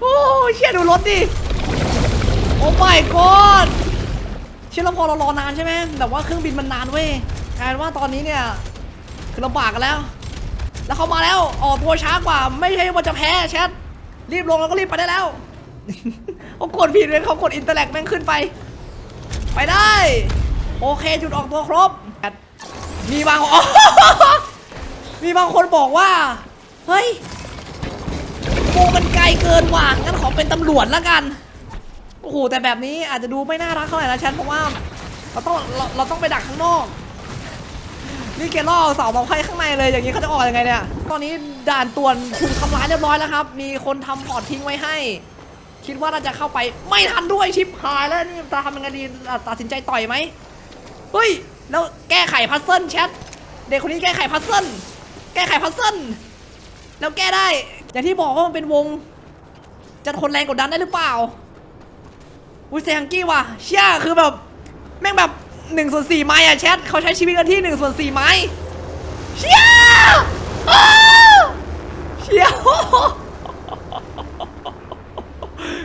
โอ้เชี่ยดูรถดิ โอ้ my god เชื่อแล้วพอเรารอนานใช่ไหมแต่ว่าเครื่องบินมันนานเว้ยกลายเป็นว่าตอนนี้เนี่ยคือลำบากกันแล้ว แล้วเขามาแล้วออกตัวช้ากว่า ไม่ใช่ว่าจะแพ้แชทรีบลงแล้วก็รีบไปได้แล้วเขากดผิดเลยเขากดอินเตอร์แลกแม่งขึ้นไป ไปได้ โอเคจุดออกตัวครบ มีบางมีบางคนบอกว่า เฮ้ย ลเกินว่ะงั้นขอเป็นตำรวจแล้วกัน โอ้โห แต่แบบนี้อาจจะดูไม่น่ารักเท่าไหร่นะแชทเพราะว่าเราต้องเราเราต้องไปดักข้างนอก นี่แกล่อเสาเบาไพ่ข้างในเลย อย่างนี้เขาจะออกยังไงเนี่ย ตอนนี้ด่านตวนถูกทำร้ายเรียบร้อยแล้วครับ มีคนทำพอร์ตทิ้งไว้ให้ คิดว่าน่าจะเข้าไปไม่ทันด้วยชิปหายแล้วนี่จะทำยังไงดีตัดสินใจต่อยไหมเฮ้ย แล้วแก้ไขพัซเซิลแชท เด็กคนนี้แก้ไขพัซเซิล แก้ไขพัซเซิล แล้วแก้ได้ อย่างที่บอกว่ามันเป็นวง จะทนแรงกดดันได้หรือเปล่า อุ้ยเซฮังกี้ว่ะ เชี่ยคือแบบ แม่งแบบหนึ่งส่วนสี่ไม้อะแชทเขาใช้ชีวิตกันที่หนึ่งส่วนสี่ไม้เชี่ยอ้าวเชี่ย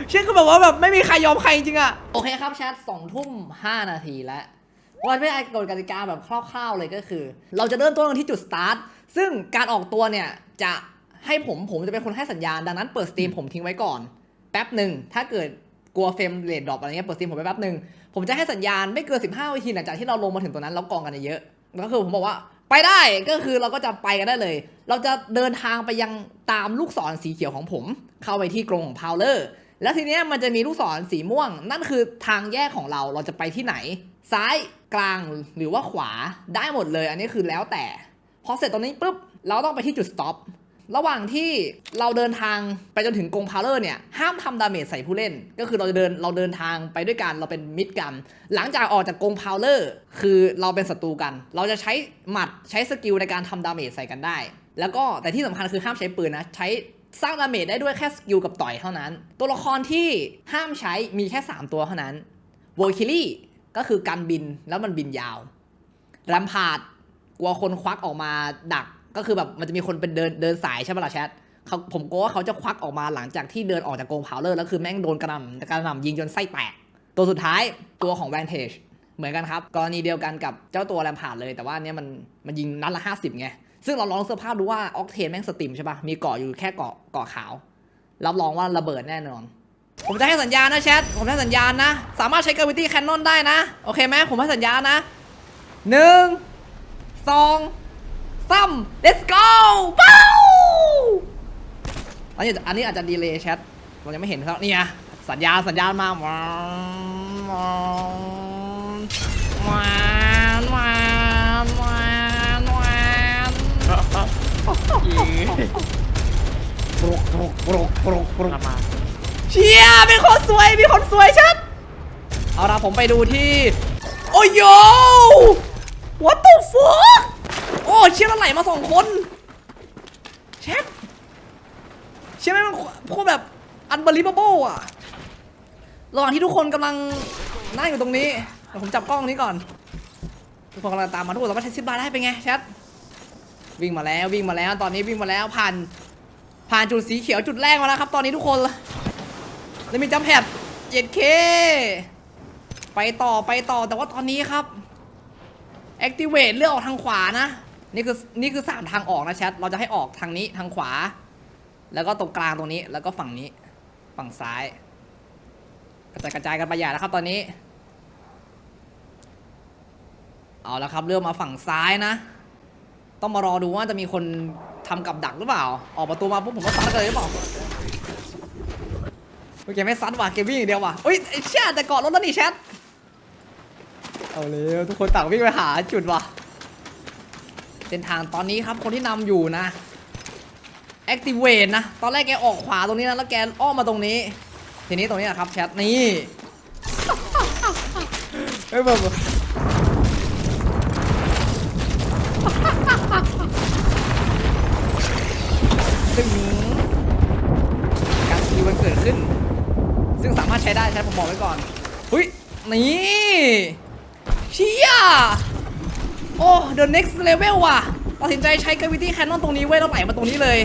เชี่ยคือแบบว่าแบบไม่มีใครยอมใครจริงอะโอเคครับแชทสองทุ่มห้านาทีแล้ววันไม่ไอกฎกติกาแบบคร่าวๆเลยก็คือ เราจะเริ่มต้นกันที่จุดสตาร์ทซึ่งการออกตัวเนี่ยจะ ให้ผมผมจะเป็นคนให้สัญญาณ ดังนั้นเปิดสตรีมผมทิ้งไว้ก่อน แป๊บหนึ่งถ้าเกิดกลัวเฟรมเรทดรอปอะไรเงี้ยเปิดสตรีมผมไปแป๊บหนึ่งผมจะให้สัญญาณไม่เกิน15วินาทีหลังจากที่เราลงมาถึงตรงนั้นแล้วกองกันเยอะๆก็คือผมบอกว่าไปได้ก็คือเราก็จะไปกันได้เลย เราจะเดินทางไปยังตามลูกศรสีเขียวของผม เข้าไปที่กรงของพาวเลอร์แล้วทีเนี้ยมันจะมีลูกศรสีม่วง นั่นคือทางแยกของเราเราจะไปที่ไหน ซ้ายกลางหรือว่าขวาได้หมดเลย อันนี้คือแล้วแต่พอเสร็จตรงนี้ปุ๊บเราต้องไปที่จุด stop ระหว่างที่เราเดินทางไปจนถึงกรงพาวเลอร์เนี่ย ห้ามทำดาเมจใส่ผู้เล่น ก็คือเราจะเดินเราเดินทางไปด้วยกันเราเป็นมิตรกัน หลังจากออกจากกรงพาวเลอร์คือเราเป็นศัตรูกัน เราจะใช้หมัดใช้สกิลในการทำดาเมจใส่กันได้ แล้วก็แต่ที่สำคัญคือห้ามใช้ปืนนะใช้สร้างดาเมจได้ด้วยแค่สกิลกับต่อยเท่านั้น ตัวละครที่ห้ามใช้มีแค่ 3 ตัวเท่านั้นวอลคิลี่ก็คือการบินแล้วมันบินยาวแรมพาดกลัวคนควักออกมาดัก ก็คือแบบมันจะมีคนเป็นเดินเดินสายใช่ไหมล่ะแชทเขาผมกลัวว่าเขาจะควักออกมาหลังจากที่เดินออกจากโกงเผาเลอร์แล้วคือแม่งโดนกระหน่ำกระหน่ำยิงจนไส้แตก ตัวสุดท้ายตัวของ Vantage เหมือนกันครับ กรณีเดียวกันกับเจ้าตัวแรมพาร์ดเลยแต่ว่าเนี้ยมันมันยิงนัดละ 50ไงซึ่งเราลองเสื้อภาดูว่าออกเทนแม่งสตรีมใช่ปะมีเกาะอยู่แค่เกาะเกาะขาว รับรองว่าระเบิดแน่นอน ผมจะให้สัญญาณนะแชท ผมให้สัญญาณนะ สามารถใช้กราวิตี้แคนนอนได้นะ โอเคไหมผมให้สัญญาณนะหนึ่งสอง สาม let's go ป้าวอันนี้อันนี้อาจจะดีเลย์แชทเรายังไม่เห็นครับนี่ไงสัญญาสัญญาณมาว้าวว้าวว้าวว้าวว้าวว้าวปลุกปลุกปลุกปลุกปลุกมาเชียร์มีคนสวยมีคนสวยชัดเอาละผมไปดูที่ โอ้ยโย what the fuck โอ้เชี่ยร์แล้วไหลมาสองคนแชทเชี่ยแม่งมันพวกแบบ unbelievable อะระหว่างที่ทุกคนกำลังนั่งอยู่ตรงนี้เดี๋ยวผมจับกล้องนี้ก่อน ทุกคนกำลังตามมาทุกคนสามาใช้ซิปบาร์ได้เป็นไงแชทวิ่งมาแล้ววิ่งมาแล้วตอนนี้วิ่งมาแล้วผ่านผ่านจุดสีเขียวจุดแรกมาแล้วครับ ตอนนี้ทุกคนแล้วมีจัมแพดเจ็ดเคไปต่อไปต่อแต่ว่าตอนนี้ครับ activate เลือกออกทางขวานะ นี่คือนี่คือสามทางออกนะแชท เราจะให้ออกทางนี้ทางขวา แล้วก็ตรงกลางตรงนี้ แล้วก็ฝั่งนี้ ฝั่งซ้าย กระจายกระจายกันไปใหญ่แล้วครับ ตอนนี้ เอาและครับ เริ่มมาฝั่งซ้ายนะ ต้องมารอดูว่าจะมีคนทำกับดักหรือเปล่า ออกประตูมาปุ๊บผมก็ซัดเลยหรือเปล่าโอเคไม่ซัดว่ะเกมวิ่งอย่างเดียวว่ะอุ้ยไอ้เชี่ยแต่เกาะรถแล้วนี่แชท เอาเลยทุกคนต่างวิ่งไปหาจุดว่ะ เส้นทางตอนนี้ครับคนที่นำอยู่นะ activate นะ ตอนแรกแกออกขวาตรงนี้นะ แล้วแกอ้อมมาตรงนี้ ทีนี้ตรงนี้นะครับแชทนี่เฮ้ยแบบซึ่งการสกิลมันเกิดขึ้น ซึ่งสามารถใช้ได้ใช้ผมบอกไว้ก่อนเฮ้ย นี่ เชี่ย โอ้ the next level ว่ะตัดสินใจใช้ gravity cannon ตรงนี้เว้ยแล้วไหลมาตรงนี้เลย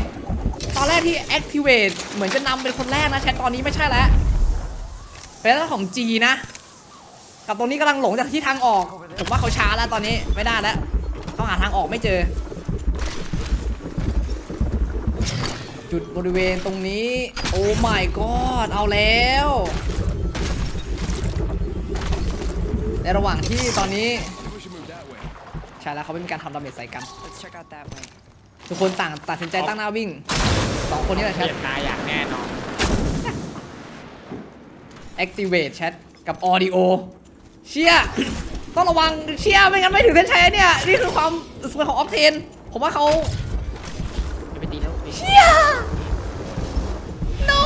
ตอนแรกที่ activate เหมือนจะนำเป็นคนแรกนะแชทตอนนี้ไม่ใช่แล้วเป็นเรื่องของ G นะ กับตรงนี้กำลังหลงจากที่ทางออก ผมว่าเขาช้าแล้วตอนนี้ไม่ได้แล้วเขาหาทางออกไม่เจอ จุดบริเวณตรงนี้ โอ้ my god เอาแล้ว ในระหว่างที่ตอนนี้ ใช่แล้วเขาไม่มีการทำดาเมจใส่กัน Let's check out that way. ทุกคนต่างตัดสินใจตั้งหน้าวิ่งสองคนนี้แหละเปแชทลี่ยนนายอย่างแน่นอน activate chat กับ audio เชี่ย ต้องระวังเชี่ยไม่งั้นไม่ถึงเส้นชัยเนี่ย นี่คือความสวยของออฟเทน ผมว่าเขาจะไปตีแล้วไปเชี่ย no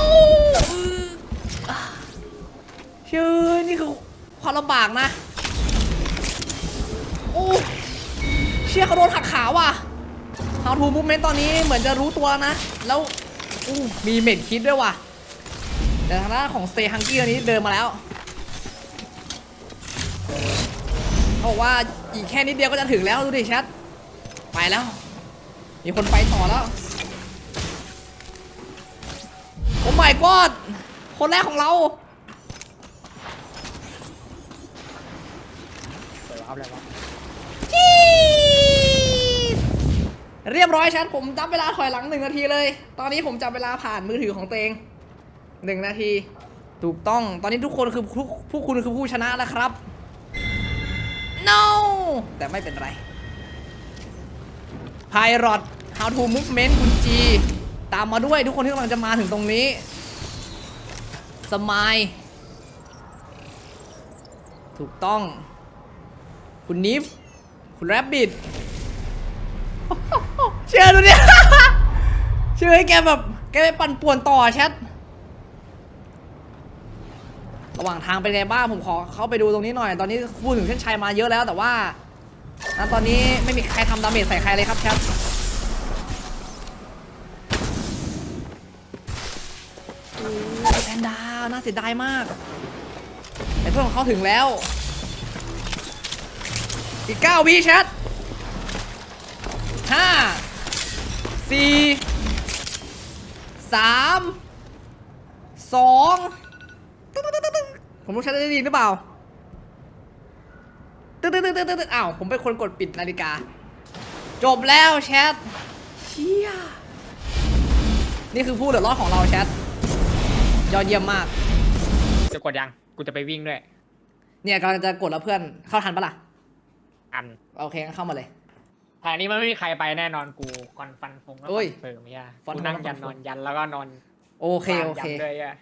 เชื่อนี่คือความลำบากนะ โอ้ เชี่ยเขาโดนหักขาว่ะ How to movement ตอนนี้เหมือนจะรู้ตัวนะ แล้วอู้มีเม็ดคิดด้วยว่ะแต่ทางด้านของ Stay Hungry อันนี้เดินมาแล้วเขาบอกว่าอีกแค่นิดเดียวก็จะถึงแล้วดูดิแชทไปแล้ว มีคนไปต่อแล้วโอ้ my god คนแรกของเรา เปิดเอาอะไรวะ จี๊ด เรียบร้อยแชทผมจับเวลาถอยหลังหนึ่งนาทีเลย ตอนนี้ผมจับเวลาผ่านมือถือของตัวเองหนึ่งนาที ถูกต้องตอนนี้ทุกคนคือผู้ผู้คุณคือผู้ชนะแล้วครับ no แต่ไม่เป็นไร Pilot How to Movement คุณจีตามมาด้วยทุกคนที่กำลังจะมาถึงตรงนี้สมายถูกต้อง คุณนิฟ คุณแรบบิท เชื่อดูเนี่ยเชื่อให้แกแบบแกไปปั่นป่วนต่อแชทระหว่างทางเป็นไงบ้างผมขอเข้าไปดูตรงนี้หน่อย ตอนนี้พูดถึงเส้นชัยมาเยอะแล้วแต่ว่าณตอนนี้ไม่มีใครทำดาเมจใส่ใครเลยครับแชทแพนด้าน่าเสียดายมากแต่เพื่อนของเขาถึงแล้ว อีก 9 วิแชทห้า สี่สามสองตึ๊ดตึ๊ดตึ๊ดตึ๊ดผมรู้แชทได้ดีหรือเปล่าตึ๊ดตึ๊ดตึ๊ดตึ๊ดตึ๊ดอ้าว ผมเป็นคนกดปิดนาฬิกา จบแล้วแชทเชี่ยนี่คือผู้เหลือรอดของเราแชท ยอดเยี่ยมมาก จะกดยัง กูจะไปวิ่งด้วย เนี่ยกำลังจะกดแล้วเพื่อนเข้าทันปะล่ะ อัน โอเคงั้นเข้ามาเลย ทางนี้มันไม่มีใครไปแน่นอนกูคอนฟันฟงแล้วโอ้ยเฟิร์มไม่ยาฟันกูนั่งฟันยันฟันนอนยันแล้วก็นอนโอเคโอเคยันด้วยอะ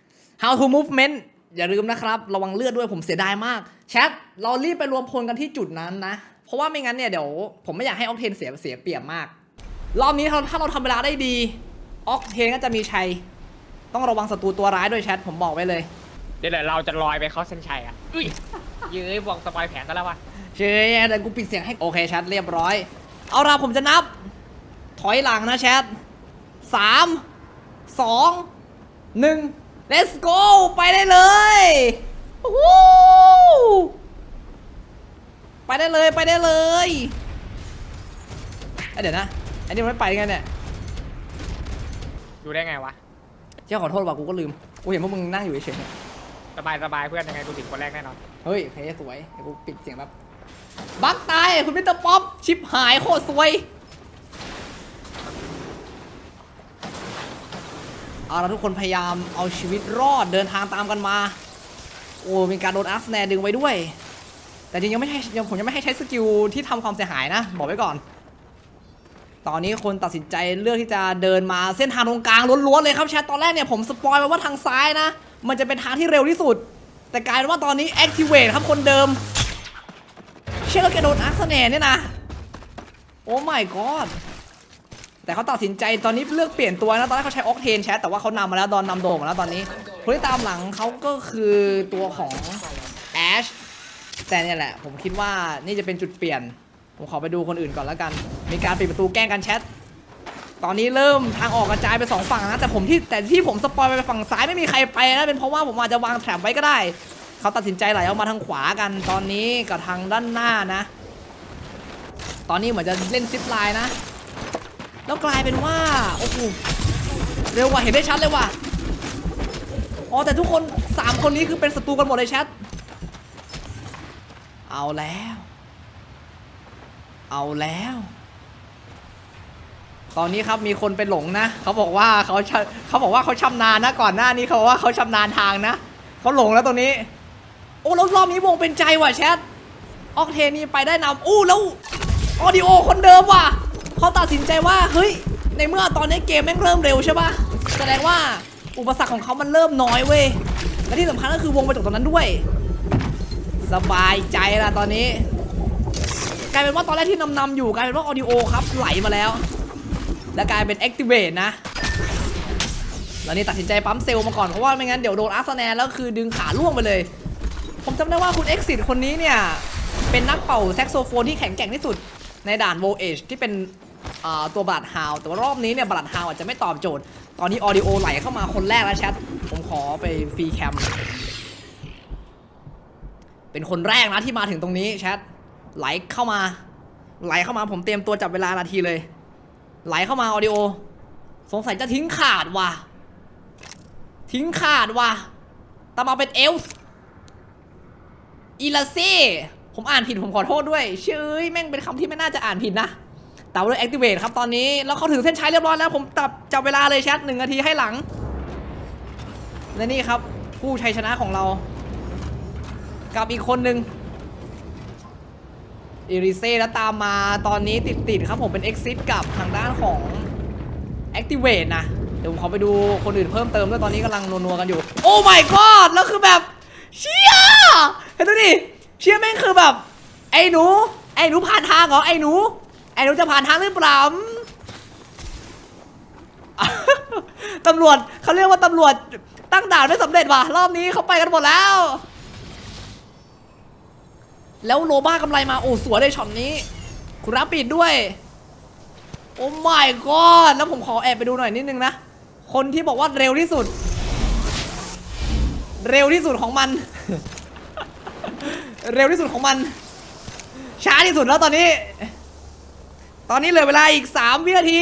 How to movement อย่าลืมนะครับ ระวังเลือดด้วยผมเสียดายมากแชทเรารีบไปรวมพลกันที่จุดนั้นนะ เพราะว่าไม่งั้นเนี่ยเดี๋ยว ผมไม่อยากให้ออกเทนเสียเสียเปรียบมาก รอบนี้ถ้าถ้าเราทำเวลาได้ดีออกเทนก็จะมีชัย ต้องระวังศัตรูตัวร้ายด้วยแชทผมบอกไว้เลย เดี๋ยวเดี๋ยวเราจะลอยไปเข้าเส้นชัยอะอุ้ยยื้อบอกสปอยแผนซะแล้ววะเชยเดี๋ยวกูปิดเสียงให้โอเคแชทเรียบร้อย เอาล่ะผมจะนับ ถอยหลังนะแชทสามสองหนึ่ง let's go ไปได้เลยวู้ฮู้ไปได้เลยไปได้เลยเอ้ยเดี๋ยวนะ อันนี้มันไม่ไปไงเนี่ย ดูได้ไงวะ เจ้าขอโทษว่ะกูก็ลืม กูเห็นพวกมึงนั่งอยู่เฉยๆเนี่ยสบายสบายเพื่อนยังไงกูถึงคนแรกแน่นอน เฮ้ยโอเคสวย เดี๋ยวกูปิดเสียงแบบ บักตายคุณมิสเตอร์ป๊อปชิปหายโคตรสวยเอาละทุกคนพยายามเอาชีวิตรอดเดินทางตามกันมา โอ้มีการโดนอัฟแนดึงไว้ด้วย แต่จริงยังไม่ใช่ยังผมยังไม่ให้ใช้สกิลที่ทำความเสียหายนะ บอกไว้ก่อน ตอนนี้คนตัดสินใจเลือกที่จะเดินมาเส้นทางตรงกลางล้วนๆเลยครับแชทตอนแรกเนี่ยผมสปอยไว้ว่าทางซ้ายนะ มันจะเป็นทางที่เร็วที่สุด แต่กลายเป็นว่าตอนนี้ activate ครับคนเดิม เชื่อแล้วแกโดนอักษแนเนี่ยนะ โอ้ my god แต่เขาตัดสินใจตอนนี้เลือกเปลี่ยนตัวนะ ตอนแรกเขาใช้ออกเทนแชทแต่ว่าเขานำมาแล้วดอนนำโด่งมาแล้วตอนนี้คนที่ตามหลังเขาก็คือตัวของแอชแต่เนี่ยแหละ ผมคิดว่านี่จะเป็นจุดเปลี่ยน ผมขอไปดูคนอื่นก่อนแล้วกัน มีการปิดประตูแกล้งกันแชทตอนนี้เริ่มทางออกกระจายไปสองฝั่งนะแต่ผมที่แต่ที่ผมสปอยไปฝั่งซ้ายไม่มีใครไปนะเป็นเพราะว่าผมอาจจะวางแถบไว้ก็ได้ เขาตัดสินใจไหลออกมาทางขวากันตอนนี้กับทางด้านหน้านะ ตอนนี้เหมือนจะเล่นซิปไลน์นะ แล้วกลายเป็นว่าโอ้โหเร็วว่ะเห็นได้ชัดเลยว่ะอ๋อแต่ทุกคนสามคนนี้คือเป็นศัตรูกันหมดเลยแชทเอาแล้ว เอาแล้ว ตอนนี้ครับมีคนเป็นหลงนะเขาบอกว่าเขาเขาบอกว่าเขาชำนาญนะก่อนหน้านี้เขาบอกว่าเขาชำนาญทางนะเขาหลงแล้วตรงนี้ อ้แล้วรอบนี้วงเป็นใจว่ะแชทออกเทนี่ไปได้นำอู้แล้วออดิโอคนเดิมว่ะเขาตัดสินใจว่าเฮ้ยในเมื่อตอนนี้เกมแม่งเริ่มเร็วใช่ปะแสดงว่าอุปสรรคของเขามันเริ่มน้อยเว้ยและที่สำคัญก็คือวงไปจบตรงนั้นด้วย สบายใจละตอนนี้กลายเป็นว่าตอนแรกที่นำนำๆอยู่กลายเป็นว่าออดิโอครับไหลมาแล้ว และกลายเป็น Activate นะแล้วนี่ตัดสินใจปั๊มเซลล์มาก่อนเพราะว่าไม่งั้นเดี๋ยวโดนอาร์เซนแล้วคือดึงขาล่วงไปเลย ผมจำได้ว่าคุณ Exit คนนี้เนี่ย เป็นนักเป่าแซกโซโฟนที่แข็งแกร่งที่สุดในด่าน v o a g e ที่เป็นตัวบลัดฮาวแต่ว่ารอบนี้เนี่ยบลัดฮาวอาจจะไม่ตอบโจทย์ ตอนนี้ออดิโอไหลเข้ามาคนแรกแล้วแชท ผมขอไปฟรีแคม เป็นคนแรกนะที่มาถึงตรงนี้แชท ไหลเข้ามา ไหลเข้ามาผมเตรียมตัวจับเวลานาทีเลย ไหลเข้ามาออดิโอ สงสัยจะทิ้งขาดว่ะ ทิ้งขาดว่ะตามมาเป็นเอลส์ อีลาเซ่ผมอ่านผิดผมขอโทษด้วย ชื่อแม่งเป็นคำที่ไม่น่าจะอ่านผิดนะแต่ว่าเลย activate ครับตอนนี้แล้วเขาถึงเส้นชัยเรียบร้อยแล้วผมจับจับเวลาเลยแชทหนึ่งนาทีให้หลัง และนี่ครับผู้ชัยชนะของเรา กับอีกคนหนึ่งอิริเซ่แล้วตามมาตอนนี้ติดติดๆครับผมเป็น Exit กับทางด้านของ Activate นะ เดี๋ยวผมขอไปดูคนอื่นเพิ่มเติมด้วยตอนนี้กำลังนัวๆกันอยู่ โอ้ my god แล้วคือแบบ เชี่ย เห็นดูดิเชี่ยแม่งคือแบบ ไอ้หนู ไอ้หนูผ่านทางเหรอไอ้หนู ไอ้หนูจะผ่านทางหรือเปล่าตำรวจเขาเรียกว่าตำรวจตั้งด่านไม่สำเร็จว่ะรอบนี้เขาไปกันหมดแล้ว แล้วโลบ้ากำไรมาโอ้สวยเลยช็อตนี้คุณรับปิดด้วย โอ้ my god แล้วผมขอแอบไปดูหน่อยนิดนึงนะ คนที่บอกว่าเร็วที่สุด เร็วที่สุดของมัน เร็วที่สุดของมัน ช้าที่สุดแล้วตอนนี้ ตอนนี้เหลือเวลาอีก 3 วินาที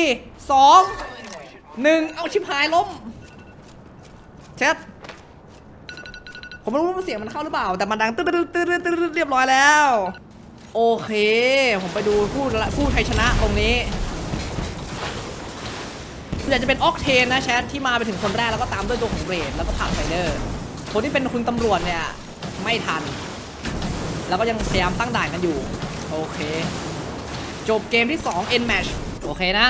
2 1 เอาชิบหายล้มเช็ดผมไม่รู้ว่าเสียงมันเข้าหรือเปล่า แต่มันดังตึ๊ดตึ๊ดตึ๊ดตึ๊ดเรียบร้อยแล้ว โอเค ผมไปดูผู้ละผู้ชัยชนะตรงนี้อยากจะเป็นออกเทนนะแชทที่มาไปถึงคนแรกแล้วก็ตามด้วยตัวของเบรดแล้วก็ผ่านไฟเดอร์คนที่เป็นคุณตำรวจเนี่ย ไม่ทัน แล้วก็ยังพยายามตั้งด่านกันอยู่ โอเค จบเกมที่ 2 end match โอเคนะ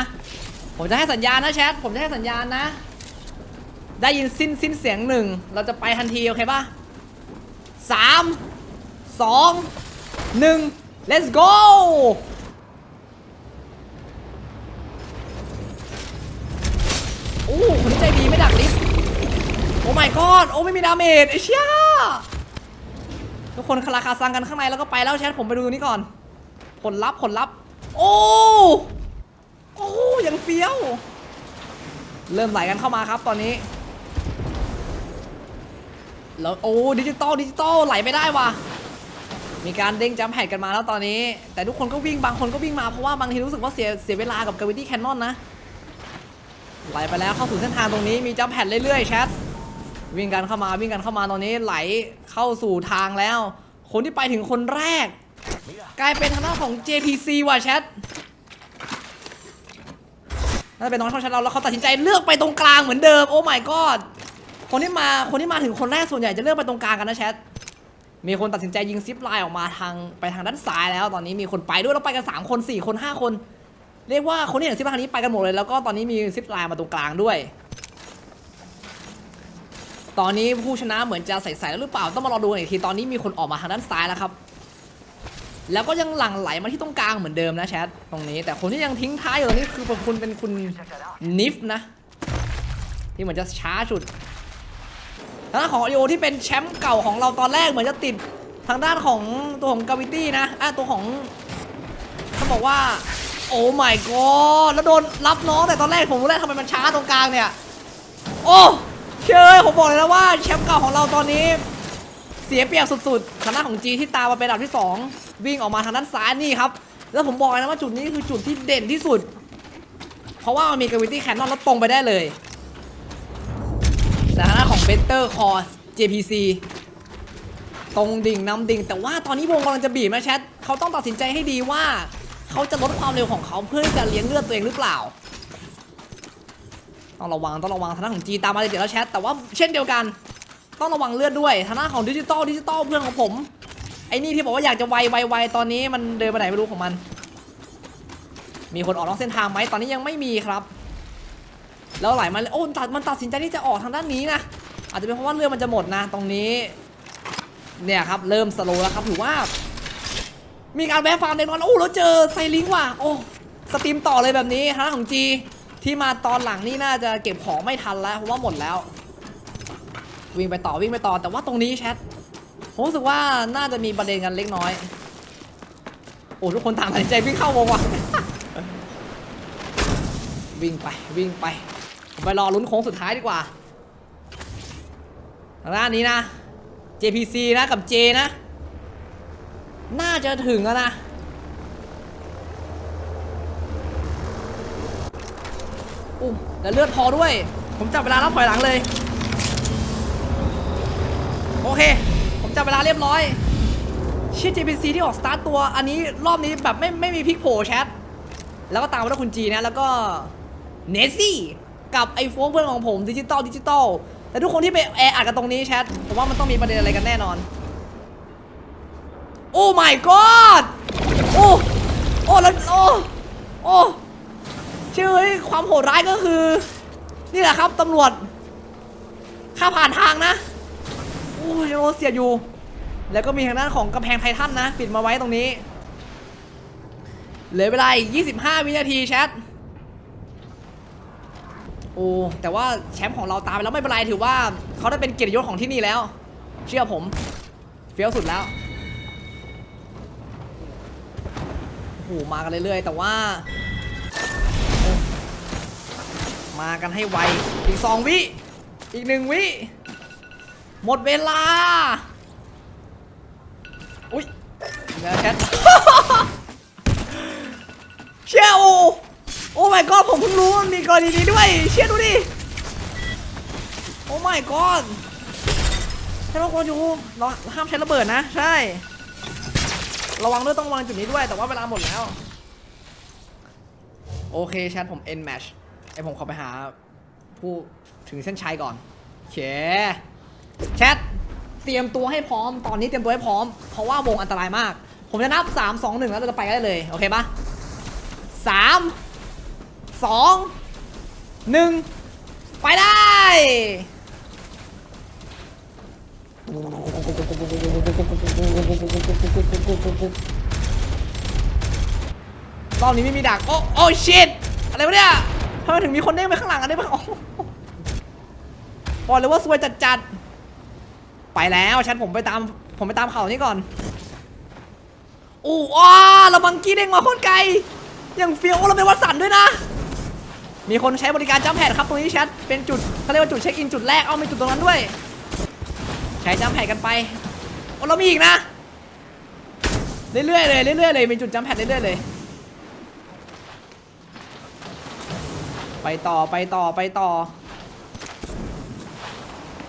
ผมจะให้สัญญาณนะแชท ผมจะให้สัญญาณนะ ได้ยินสิ้นสิ้นเสียงหนึ่ง เราจะไปทันที โอเคปะสามสองหนึ่ง let's go โอ้คนใจดีไม่ดักลิฟต์โอ้ my god โอ้ไม่มีดาเมจไอ้เชี่ย ทุกคนคาราคาซังกันข้างในแล้วก็ไปแล้วแชทผมไปดูตรงนี้ก่อน ผลลัพธ์ผลลัพธ์โอ้โอ้ยังเฟี้ยว เริ่มไหลกันเข้ามาครับตอนนี้ แล้วโอ้ดิจิตอลดิจิตอลไหลไม่ได้ว่ะมีการเด้งจัมป์แพดกันมาแล้วตอนนี้ แต่ทุกคนก็วิ่งบางคนก็วิ่งมาเพราะว่าบางทีรู้สึกว่าเสียเสียเวลากับกาวิตี้แคนนอนนะไหลไปแล้วเข้าสู่เส้นทางตรงนี้มีจัมป์แพดเรื่อยๆแชท วิ่งกันเข้ามาวิ่งกันเข้ามาตอนนี้ไหลเข้าสู่ทางแล้ว คนที่ไปถึงคนแรก กลายเป็นทางด้านของ JPC ว่ะแชทน่าจะเป็นน้องช่องแชทเราแล้วเขาตัดสินใจเลือกไปตรงกลางเหมือนเดิมโอ้ my god คนที่มาคนที่มาถึงคนแรกส่วนใหญ่จะเลือกไปตรงกลางกันนะแชทมีคนตัดสินใจยิงซิปไลน์ออกมาทางไปทางด้านซ้ายแล้วตอนนี้มีคนไปด้วยแล้วไปกัน3คน4คน5คน เรียกว่าคนที่เห็นซิปไลน์ทางนี้ไปกันหมดเลยแล้วก็ตอนนี้มีซิปไลน์มาตรงกลางด้วย ตอนนี้ผู้ชนะเหมือนจะใส่ๆแล้วหรือเปล่าต้องมารอดูกันอีกทีตอนนี้มีคนออกมาทางด้านซ้ายแล้วครับ แล้วก็ยังหลั่งไหลมาที่ตรงกลางเหมือนเดิมนะแชทตรงนี้ แต่คนที่ยังทิ้งท้ายอยู่ตรงนี้คือคุณเป็นคุณนิฟนะ ที่เหมือนจะช้าสุดทางด้านของอโอที่เป็นแชมป์เก่าของเราตอนแรกเหมือนจะติดทางด้านของตัวของกาวิตี้นะอะตัวของเขาบอกว่าโอ้ my god แล้วโดนรับน้องแต่ตอนแรกผมรู้แล้วทำไมมันช้าตรงกลางเนี่ย โอ้ เชยผมบอกเลยนะว่าแชมป์เก่าของเราตอนนี้ เสียเปรียบสุดๆทางด้านของจีที่ตามมาเป็นอันดับที่ 2 วิ่งออกมาทางด้านซ้ายนี่ครับ แล้วผมบอกเลยนะว่าจุดนี้คือจุดที่เด่นที่สุด เพราะว่ามันมีกราวิตี้แคนนอนแล้วตรงไปได้เลยแต่ทางด้านของ Better Core JPC ตรงดิ่งนำดิ่ง แต่ว่าตอนนี้วงกำลังจะบีบนะแชทเขาต้องตัดสินใจให้ดีว่า เขาจะลดความเร็วของเขาเพื่อจะเลี้ยงเลือดตัวเองหรือเปล่า ต้องระวังต้องระวังทางด้านของจีตามมาเลยเดี๋ยวแล้วแชทแต่ว่าเช่นเดียวกัน ต้องระวังเลือดด้วยทางด้านของดิจิตอลดิจิตอลเพื่อนของผมไอ้นี่ที่บอกว่าอยากจะไวไวไวตอนนี้มันเดินไปไหนไม่รู้ของมัน มีคนออกนอกเส้นทางไหมตอนนี้ยังไม่มีครับ แล้วไหลมาเลยโอ้ตัดมันตัดสินใจที่จะออกทางด้านนี้นะอาจจะเป็นเพราะว่าเรือมันจะหมดนะ ตรงนี้ เนี่ยครับเริ่มสโลว์แล้วครับถือว่า มีการแวะฟาร์มเด็กน้อยโอ้แล้วเจอไซลิงว่ะโอ้สตรีมต่อเลยแบบนี้ทาน้าของจี ที่มาตอนหลังนี่น่าจะเก็บของไม่ทันแล้วเพราะว่าหมดแล้ว วิ่งไปต่อวิ่งไปต่อ แต่ว่าตรงนี้แชทผมรู้สึกว่าน่าจะมีประเด็นกันเล็กน้อย โอ้ทุกคนต่างตัดสินใจวิ่งเข้าวงว่ะวิ่งไปวิ่งไปไปรอลุ้นโค้งสุดท้ายดีกว่าทางด้านนี้นะ JPC นะกับ J นะ น่าจะถึงแล้วนะ อู้ แล้วเลือดพอด้วย ผมจับเวลาแล้วถอยหลังเลย โอเค ผมจับเวลาเรียบร้อยชี่ย JPC ที่ออกสตาร์ทตัวอันนี้รอบนี้แบบไม่ไม่มีพลิกโผแชทแล้วก็ตามมาด้วยคุณจีนะ แล้วก็เนซี่กับไอโฟนเพื่อนของผมดิจิตอลดิจิตอลแต่ทุกคนที่ไปแออัดกันตรงนี้แชทผมว่ามันต้องมีประเด็นอะไรกันแน่นอน โอ้ my god โอ้ โอ้แล้วโอ้ โอ้ ชื่อความโหดร้ายก็คือ นี่แหละครับตำรวจข้าผ่านทางนะโอ้ยโรเสียอยู่ แล้วก็มีทางด้านของกำแพงไททันนะ ปิดมาไว้ตรงนี้เหลือเวลาอีก 25 วินาทีแชทโอ้แต่ว่าแชมป์ของเราตามไปแล้วไม่เป็นไรถือว่าเขาได้เป็นเกียรติยศของที่นี่แล้ว เชื่อผมเฟี้ยวสุดแล้วโอ้โหมากันเรื่อยๆแต่ว่า มากันให้ไว อีก2วิ อีกหนึ่งวิ หมดเวลา อุ้ยเดี๋ยวแชทเชี่ยโอโอ้ my god ผมเพิ่งรู้มันมีกรณีนี้ด้วย เชี่ยดูดิ โอ้ my god ใช่ไหมคนอยู่เราห้ามใช้ระเบิดนะ ใช่ ระวังด้วยต้องวางจุดนี้ด้วย แต่ว่าเวลาหมดแล้ว โอเคแชทผม end match ไอผมขอไปหา ผู้ถึงเส้นชัยก่อนเคแชทเตรียมตัวให้พร้อม ตอนนี้เตรียมตัวให้พร้อม เพราะว่าวงอันตรายมาก ผมจะนับ 3 2 1 แล้วเราจะไปกันได้เลย โอเคปะสามสองหนึ่งไปได้รอบนี้ไม่มีดัก โอ้ โอ้ ชิตอะไรวะเนี่ย ทำไมถึงมีคนเด้งไปข้างหลังอันนี้บ้างโอ้โหบอกเลยว่าซวยจัดๆ ไปแล้วฉันผมไปตามผมไปตามเขานี้ก่อนอู้อ้าระบังกี้เด้งมาโคตรไกลอย่างเฟียวเราเป็นวัดสันด้วยนะ มีคนใช้บริการจัมแพดครับตรงนี้แชทเป็นจุดเขาเรียกว่าจุดเช็คอินจุดแรกเอามีจุดตรงนั้นด้วย ใช้จัมแพดกันไปโอ้เรามีอีกนะเรื่อยๆเลยเรื่อยๆเลยมีจุดจัมแพดเรื่อยๆเลย ไปต่อไปต่อไปต่อ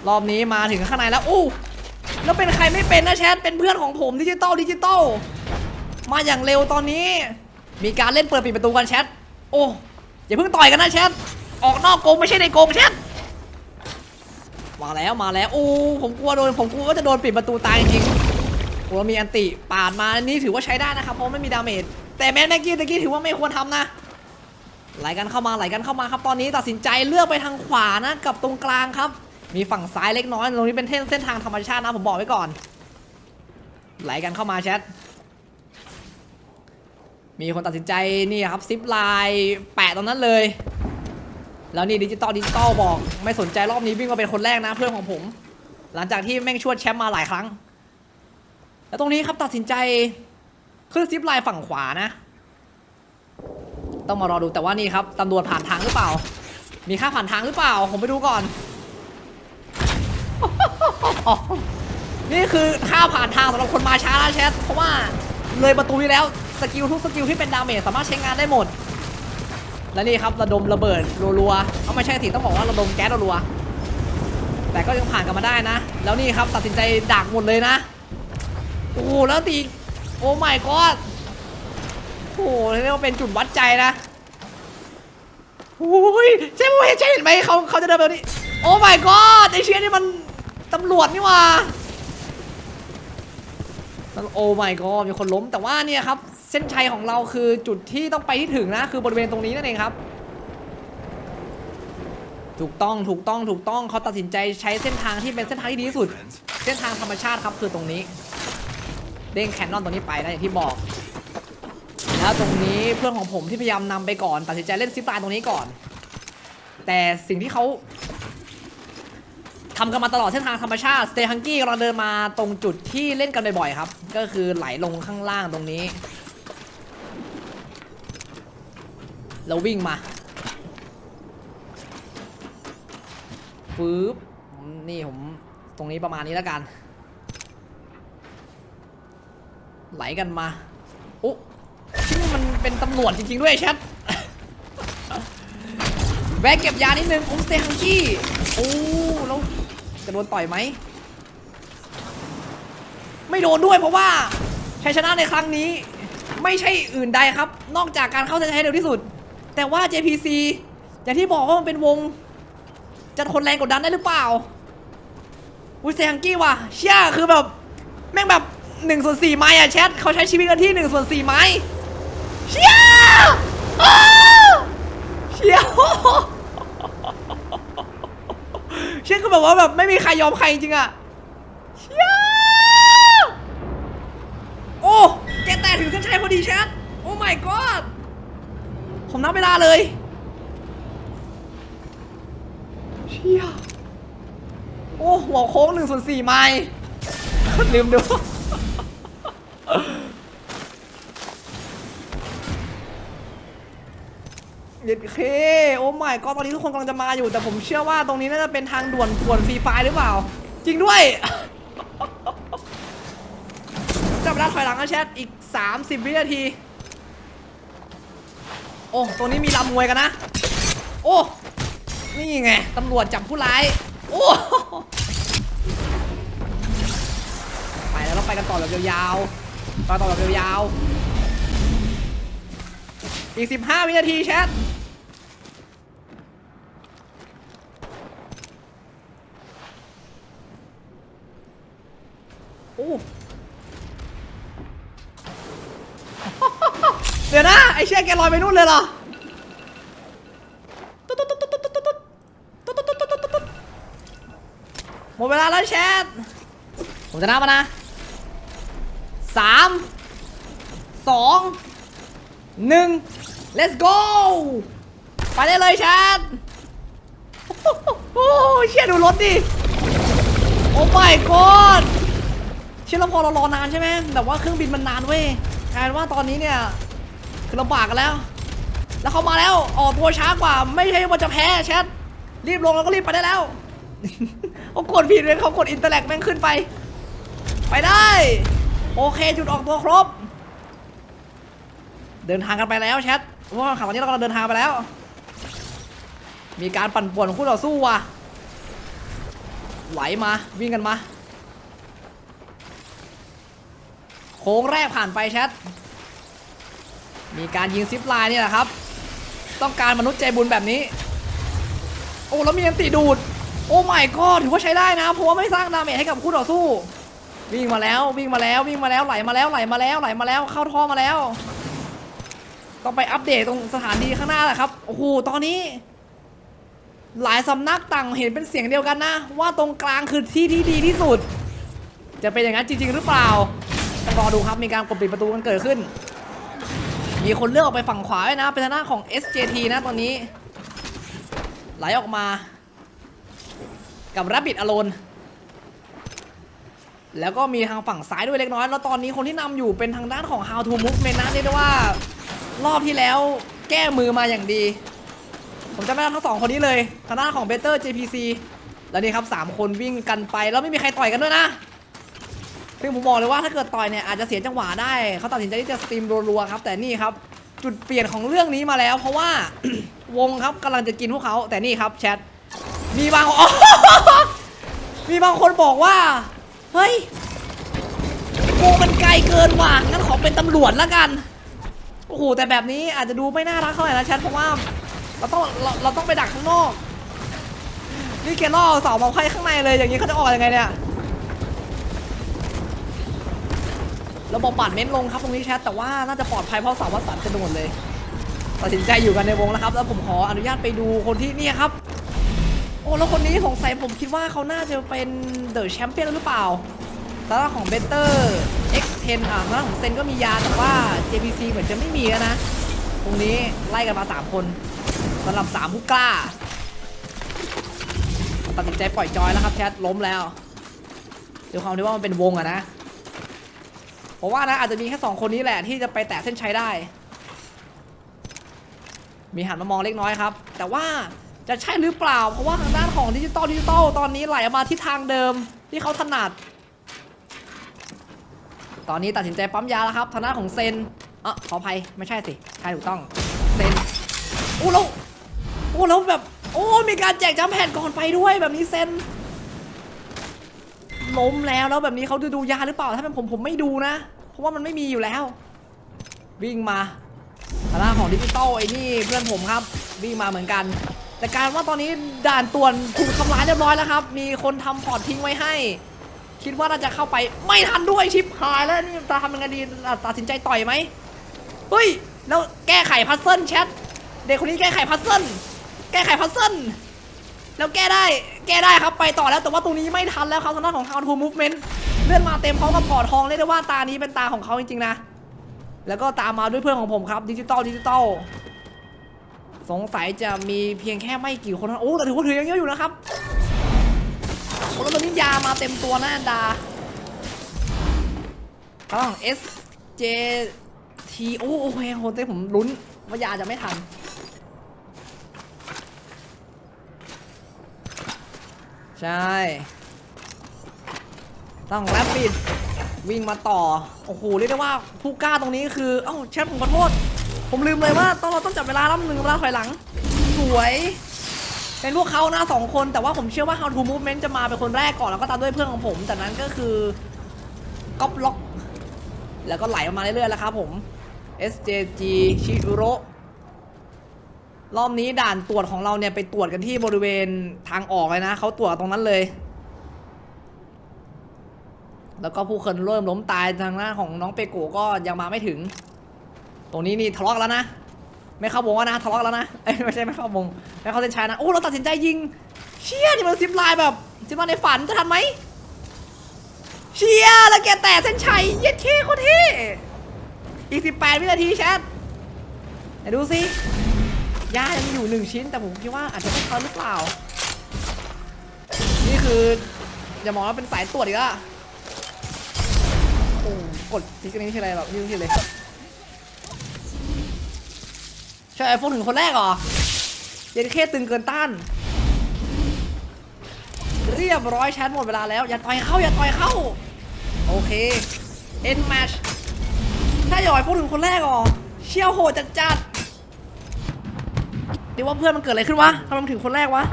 รอบนี้มาถึงข้างในแล้วอู้แล้วเป็นใครไม่เป็นนะแชทเป็นเพื่อนของผมดิจิตอลดิจิตอลมาอย่างเร็วตอนนี้ มีการเล่นเปิดปิดประตูกันแชทโอ้อย่าเพิ่งต่อยกันนะแชทออกนอกกรงไม่ใช่ในกรงแชทมาแล้วมาแล้วโอ้ผมกลัวโดนผมกลัวว่าจะโดนปิดประตูตายจริงๆโอ้มีอันติปาดมานี่ถือว่าใช้ได้นะครับเพราะไม่มีดาเมจแต่แมนแม็กกี้ตะกี้ถือว่าไม่ควรทำนะ ไหลกันเข้ามาไหลกันเข้ามาครับตอนนี้ตัดสินใจเลือกไปทางขวานะกับตรงกลางครับ มีฝั่งซ้ายเล็กน้อยตรงนี้เป็นเส้นเส้นทางธรรมชาตินะผมบอกไว้ก่อน ไหลกันเข้ามาแชทมีคนตัดสินใจนี่ครับซิปไลน์แปะตรงนั้นเลย แล้วนี่ดิจิตอลดิจิตอลบอกไม่สนใจรอบนี้วิ่งมาเป็นคนแรกนะเพื่อนของผม หลังจากที่แม่งชวดแชมป์มาหลายครั้ง แล้วตรงนี้ครับตัดสินใจขึ้นซิปไลน์ฝั่งขวานะ ต้องมารอดูแต่ว่านี่ครับตำรวจผ่านทางหรือเปล่า มีค่าผ่านทางหรือเปล่า ผมไปดูก่อน นี่คือค่าผ่านทางสำหรับคนมาช้านะแชทเพราะว่าเลยประตูนี้แล้วสกิลทุกสกิลที่เป็นดาเมจสามารถใช้งานได้หมด และนี่ครับระดมระเบิดรัวๆเอาไม่ใช่สิต้องบอกว่าระดมแก๊สรัวแต่ก็ยังผ่านกันมาได้นะ แล้วนี่ครับตัดสินใจดักหมดเลยนะ โอ้แล้วตีโอ้ my god โอ้โหเรียกว่าเป็นจุดวัดใจนะโอ้ยใช่ไหมใช่เห็นไหมเขาเขาจะเดินแบบนี้ โอ้ my god ไอเชียนี่มันตำรวจนี่ว่าโอ้ my god มีคนล้มแต่ว่าเนี่ยครับ เส้นชัยของเราคือจุดที่ต้องไปที่ถึงนะ คือบริเวณตรงนี้นั่นเองครับ ถูกต้องถูกต้องถูกต้องเขาตัดสินใจใช้เส้นทางที่เป็นเส้นทางที่ดีที่สุด เส้นทางธรรมชาติครับคือตรงนี้ เด้งแคนนอนตรงนี้ไปนะอย่างที่บอก แล้วตรงนี้เพื่อนของผมที่พยายามนำไปก่อน ตัดสินใจเล่นซิปลน์ตรงนี้ก่อน แต่สิ่งที่เขาทำกันมาตลอดเส้นทางธรรมชาติสเตฮังกี้กำลังเดินมาตรงจุดที่เล่นกันบ่อยๆครับ ก็คือไหลลงข้างล่างตรงนี้ แล้ววิ่งมาฟืบนี่ผมตรงนี้ประมาณนี้แล้วกัน ไหลกันมาอ้ที่นี่มัน เป็นตำรวจจริงๆด้วยแชทแวะเก็บยานิดนึงโอ้สเตฮังกี้โอ้แล้วจะโดนต่อยไหม ไม่โดนด้วยเพราะว่าชัยชนะในครั้งนี้ ไม่ใช่อื่นใดครับ นอกจากการเข้าเส้นให้เร็วที่สุด แต่ว่า JPC อย่างที่บอกว่ามันเป็นวง จะทนแรงกดดันได้หรือเปล่าอุ้ยเซฮังกี้ว่ะเชี่ยคือแบบ แม่งแบบ1นส่วนสี่ไม้อะแชทเขาใช้ชีวิตกันที่1นส่วนสี่ไม้ เชี่ยอ้าวเชี่ยเชี่ยคือแบบว่าแบบไม่มีใครยอมใครจริงๆอะเชี่ยโอ้แกแตะถึงเส้นชัยพอดีแชทโอ้ my god ผมนับเวลาเลยเชี่ยโอ้ หัวโค้งหนึ่งส่วนสี่ไมล์ลืมดู เย็ดเคโอ้ไม่ก็ตอนนี้ทุกคนกำลังจะมาอยู่ แต่ผมเชื่อว่าตรงนี้น่าจะเป็นทางด่วนด่วนฟรีไฟล์หรือเปล่า จริงด้วยจับเวลาถอยหลังนะแชทอีก 30 วินาที โอ้ตรงนี้มีลำมวยกันนะ โอ้นี่ไงตำรวจจับผู้ร้าย โอ้ไปแล้วเราไปกันต่อแบบยาวๆไปต่อแบบยาวๆอีก 15 วินาทีแชท โอ้ เดี๋ยวนะ ไอเชี่ยแกลอยไปนู่นเลยเหรอหมดเวลาแล้วแชทผมจะนับมานะสามสองหนึ่ง let's go ไปได้เลยแชทโอ้โหเชี่ยดูรถดิ โอ้ my god เชื่อแล้วพอเรารอนานใช่ไหมแต่ว่าเครื่องบินมันนานเว้ยกลายเป็นว่าตอนนี้เนี่ย คือลำบากกันแล้ว แล้วเขามาแล้วออกตัวช้ากว่า ไม่ใช่ว่าจะแพ้แชทรีบลงแล้วก็รีบไปได้แล้วเขากดผิดเลยเขากดอินเตอร์แลกแม่งขึ้นไป ไปได้ โอเคจุดออกตัวครบ เดินทางกันไปแล้วแชทว่าข่าววันนี้เรากำลังเดินทางไปแล้ว มีการปั่นป่วนของคู่ต่อสู้ว่ะไหลมาวิ่งกันมา โค้งแรกผ่านไปแชท มีการยิงซิปไลน์นี่แหละครับ ต้องการมนุษย์ใจบุญแบบนี้ โอ้แล้วมีอันติดูด โอ้ไม่ก็ถือว่าใช้ได้นะ เพราะว่าไม่สร้างดาเมจให้กับคู่ต่อสู้ วิ่งมาแล้ววิ่งมาแล้ววิ่งมาแล้วไหลมาแล้วไหลมาแล้วไหลมาแล้วเข้าท่อมาแล้ว ต้องไปอัปเดตตรงสถานีข้างหน้าแหละครับ โอ้โหตอนนี้ หลายสำนักต่างเห็นเป็นเสียงเดียวกันนะ ว่าตรงกลางคือที่ที่ดีที่สุด จะเป็นอย่างนั้นจริง ๆ หรือเปล่าต้องรอดูครับมีการกดปิดประตูกันเกิดขึ้น มีคนเลือกออกไปฝั่งขวาด้วยนะ เป็นทางด้านของ SJT นะตอนนี้ ไหลออกมา กับ Rabbit Alone แล้วก็มีทางฝั่งซ้ายด้วยเล็กน้อย แล้วตอนนี้คนที่นำอยู่เป็นทางด้านของ How to Movement นะเรียกได้ว่ารอบที่แล้วแก้มือมาอย่างดี ผมจะไม่ได้ทั้งสองคนนี้เลย ทางด้านของ Better JPC แล้วนี่ครับ 3 คนวิ่งกันไป แล้วไม่มีใครต่อยกันด้วยนะ ซึ่งผมบอกเลยว่าถ้าเกิดต่อยเนี่ยอาจจะเสียจังหวะได้ เขาตัดสินใจที่จะสตรีมรัวๆครับ แต่นี่ครับ จุดเปลี่ยนของเรื่องนี้มาแล้ว เพราะว่าวงครับกำลังจะกินพวกเขา แต่นี่ครับแชท มีบางอ๋อมีบางคนบอกว่า เฮ้ยโมมันไกลเกินว่ะงั้นขอเป็นตำรวจแล้วกัน โอ้โห แต่แบบนี้อาจจะดูไม่น่ารักเท่าไหร่นะแชทเพราะว่าเราต้องเราเราต้องไปดักข้างนอก นี่แกล่อเสามาไขว้ข้างในเลยอย่างนี้เขาจะออกยังไงเนี่ย ราบอกปัดเม้นลงครับตรงนี้แชทแต่ว่าน่าจะปลอดภัยเพราะสาววัดสันจะโดนเลยตัดสินใจอยู่กันในวงแล้วครับ แล้วผมขออนุญาตไปดูคนที่เนี่ยครับ โอ้แล้วคนนี้สงสัยผมคิดว่าเขาน่าจะเป็นเดอะแชมเปี้ยนหรือเปล่าสำหรับของเบเตอร์ X10 อะสำหรับของเซนก็มียาแต่ว่า JPC เหมือนจะไม่มีแล้วนะ ตรงนี้ไล่กันมา 3 คนสำหรับ 3 ผู้กล้าตัดสินใจปล่อยจอยแล้วครับแชทล้มแล้วด้วยความที่ว่ามันเป็นวงอะนะ ผมว่านะอาจจะมีแค่สองคนนี้แหละที่จะไปแตะเส้นชัยได้ มีหันมามองเล็กน้อยครับ แต่ว่าจะใช่หรือเปล่า เพราะว่าทางด้านของดิจิตอลดิจิตอลตอนนี้ไหลมาที่ทางเดิมที่เขาถนัด ตอนนี้ตัดสินใจปั๊มยาแล้วครับทางด้านของเซนอะขออภัยไม่ใช่สิใช่ถูกต้องเซนโอ้แล้วโอ้แล้วแบบโอ้มีการแจกจำแผ่นก่อนไปด้วยแบบนี้เซนล้มแล้วแล้วแบบนี้เขาดูดูยาหรือเปล่า ถ้าเป็นผมผมไม่ดูนะ ราะว่ามันไม่มีอยู่แล้ว วิ่งมาทางด้านของดิจิตอลไอ้นี่เพื่อนผมครับ วิ่งมาเหมือนกัน แต่การว่าตอนนี้ด่านตวนถูกทำลายเรียบร้อยแล้วครับ มีคนทำพอร์ตทิ้งไว้ให้ คิดว่าน่าจะเข้าไปไม่ทันด้วยชิปหายแล้วนี่จะทำยังไงดีตัดสินใจต่อยไหมเฮ้ยแล้วแก้ไขพัซเซิลแชทเด็กคนนี้แก้ไขพัซเซิลแก้ไขพัซเซิล แล้วแก้ได้แก้ได้ครับไปต่อแล้วแต่ว่าตรงนี้ไม่ทันแล้วครับทางด้านของ How to Movement เลื่อนมาเต็มพร้อมกับพอทองเรียกได้ว่าตานี้เป็นตาของเขาจริงๆนะ แล้วก็ตามมาด้วยเพื่อนของผมครับดิจิตอลดิจิตอลสงสัยจะมีเพียงแค่ไม่กี่คนนะโอ้แต่ถือว่าถือยังเยอะอยู่นะครับโอ้แล้วตอนนี้ยามาเต็มตัวนะอันดาต้อง S J T โอ้โอเคโหเต้ผมลุ้นว่ายาจะไม่ทัน ใช่ ต้องแรปปิด วิ่งมาต่อ โอ้โห เรียกได้ว่าผู้กล้าตรงนี้คือ เอ้าแชทผมขอโทษ ผมลืมเลยว่าต้องเราต้องจับเวลาแล้วหนึ่งเวลาถอยหลัง สวย เป็นพวกเขานะสองคน แต่ว่าผมเชื่อว่า How to Movement จะมาเป็นคนแรกก่อน แล้วก็ตามด้วยเพื่อนของผม จากนั้นก็คือก๊อปล็อก แล้วก็ไหลออกมาเรื่อยๆแล้วครับผม SJG ชิโร รอบนี้ด่านตรวจของเราเนี่ยไปตรวจกันที่บริเวณทางออกเลยนะเขาตรวจตรงนั้นเลย แล้วก็ผู้คนเริ่มล้มตายทางหน้าของน้องเปโกก็ยังมาไม่ถึง ตรงนี้นี่ทะเลาะกันแล้วนะไม่เข้าวงแล้วนะทะเลาะกันแล้วนะไม่ใช่ไม่เข้าวงไม่เข้าเส้นชัยนะโอ้เราตัดสินใจยิง เชี่ยนี่มันซิปไลน์แบบซิปไลน์ในฝันจะทันไหมเชี่ยแล้วแกแตะเส้นชัยเย็ดเท่โคตรเท่อีก18วินาทีแชทไหนดูสิ ย่ายังมีอยู่หนึ่งชิ้น แต่ผมคิดว่าอาจจะไม่ทันหรือเปล่า นี่คือ อย่ามองว่าเป็นสายตรวจอีกล้วโอ้กดทิกอันนี้ทีไรแบบยุ่งทีเลยใช่ไอโฟนถึงคนแรกเหรอเย็นเคตึงเกินต้าน เรียบร้อยแชทหมดเวลาแล้ว อย่าต่อยเข้า อย่าต่อยเข้า โอเคเอ็นแมชถ้าหยอยพูดถึงคนแรกเหรอเชี่ยวโหดจัดจัด ดี๋ยวว่าเพื่อนมันเกิดอะไรขึ้นวะทำไมมันถึงคนแรกวะ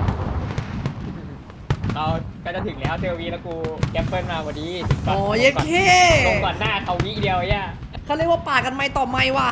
เราก็จะถึงแล้วเทลวีแล้วกูแกปเปิลมาพอดีโอ้เย็นเคลงก่อนหน้าเขาวิเดียวไอ้เนี่ยเขาเรียกว่าปาดกันไม่ต่อไม่ว่ะ